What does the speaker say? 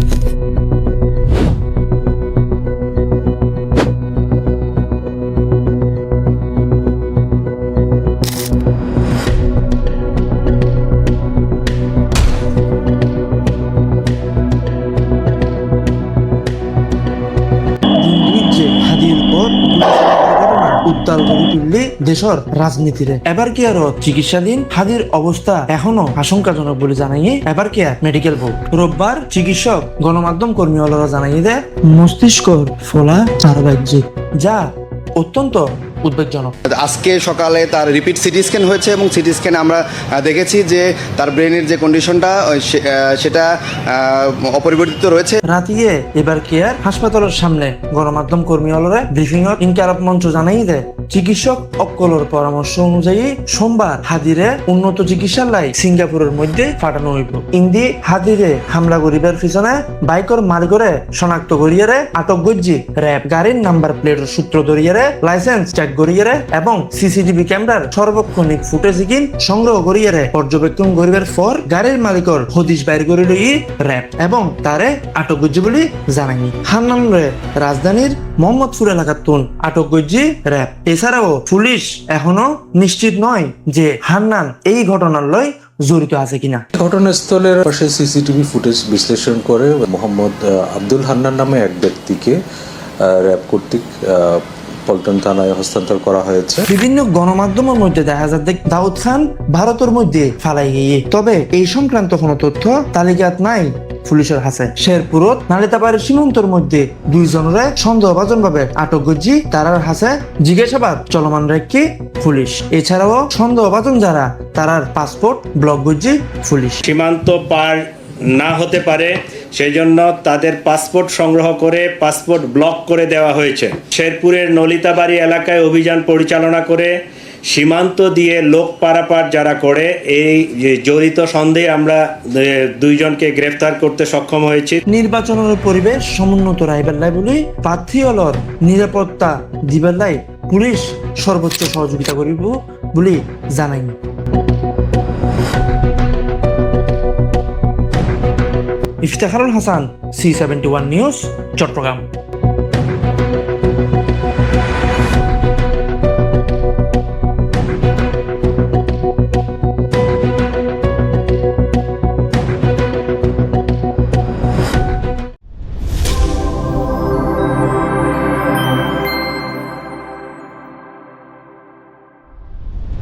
Bye. উত্তাল করে তুললে দেশের রাজনীতিরে এবার কি আরও চিকিৎসাধীন? হাদির অবস্থা এখনও আশঙ্কাজনক বলে জানাইয়ে এবার কি মেডিকেল বোর্ড রোববার চিকিৎসক, গণমাধ্যম কর্মী হলরা জানাইয়ে দেয়, মস্তিষ্কর ফলা চার বাহ্যিক যা অত্যন্ত উদ্বেগজনক। আজকে সকালে তার রিপিট সিটি স্ক্যান হয়েছে এবং সিটি স্ক্যানে আমরা দেখেছি যে তার ব্রেনের যে কন্ডিশনটা সেটা অপরিবর্তিত রয়েছে। রাতিয়ে এবার কেয়ার হাসপাতালের সামনে গণমাধ্যম কর্মী হলরে ব্রিফিং ইনকারাপ মঞ্চ জানাই দেয়। চিকিৎসক অক্কলর পরামর্শ অনুযায়ী সোমবার হাদিরে উন্নত চিকিৎসার লাই সিঙ্গাপুরের মধ্যে পাঠানো হইব। ইন্দি হাদিরে হামলা করিবার পিছনে বাইকর মালিকরে শনাক্ত করিয়ারে আটক গজ্জি র্যাব গাড়ির নাম্বার প্লেটের সূত্র ধরিয়ারে লাইসেন্স চেক করিয়ারে এবং সিসিটিভি ক্যামেরার সর্বক্ষণিক ফুটেজ কিন সংগ্রহ করিয়ারে পর্যবেক্ষণ করিবার পর গাড়ির মালিকর হদিশ বাইর করে লই র্যাব এবং তারে আটক গজ্জি বলে জানাই। হান্নান রে রাজধানীর মোহাম্মদপুর এলাকার তুন আটক গজ্জি র্যাব। এছাড়াও পুলিশ এখনও নিশ্চিত নয় যে হান্নান এই ঘটনার লয় জড়িত আছে কিনা। ঘটনাস্থলের পাশে সিসিটিভি ফুটেজ বিশ্লেষণ করে মোহাম্মদ আব্দুল হান্নান নামে এক ব্যক্তিকে র্যাব কর্তৃক পল্টন থানায় হস্তান্তর করা হয়েছে। বিভিন্ন গণমাধ্যমের মধ্যে দেখা যাচ্ছে দাউদ খান ভারতের মধ্যে ফালাই গিয়ে। তবে এই সংক্রান্ত কোনো তথ্য তালিকাত নাই পুলিশের হাতে শেরপুরত নালিতাবাড়ির সীমান্তর মধ্যে দুইজনরে সন্দেহভাজন ভাবে আটক গজ্জি তারার হাতে জিজ্ঞাসাবাদ চলমান রেখে পুলিশ। এছাড়াও সন্দেহভাজন যারা তারার পাসপোর্ট ব্লক গজ্জি পুলিশ। সীমান্ত পার না হতে পারে সেই জন্য তাদের পাসপোর্ট সংগ্রহ করে পাসপোর্ট ব্লক করে দেওয়া হয়েছে। শেরপুরের নলিতাবাড়ি এলাকায় অভিযান পরিচালনা করে সীমান্ত দিয়ে লোক পারাপার যারা করে, এই জড়িত সন্দেহে আমরা দুইজনকে গ্রেফতার করতে সক্ষম হয়েছি। নির্বাচনের পরিবেশ সমুন্নত রাইবেল্লাই বলে প্রার্থী হলর নিরাপত্তা দিবেল্লাই পুলিশ সর্বোচ্চ সহযোগিতা করিব বলে জানাই। Iftekharul Hasan C seventy one news Chattogram.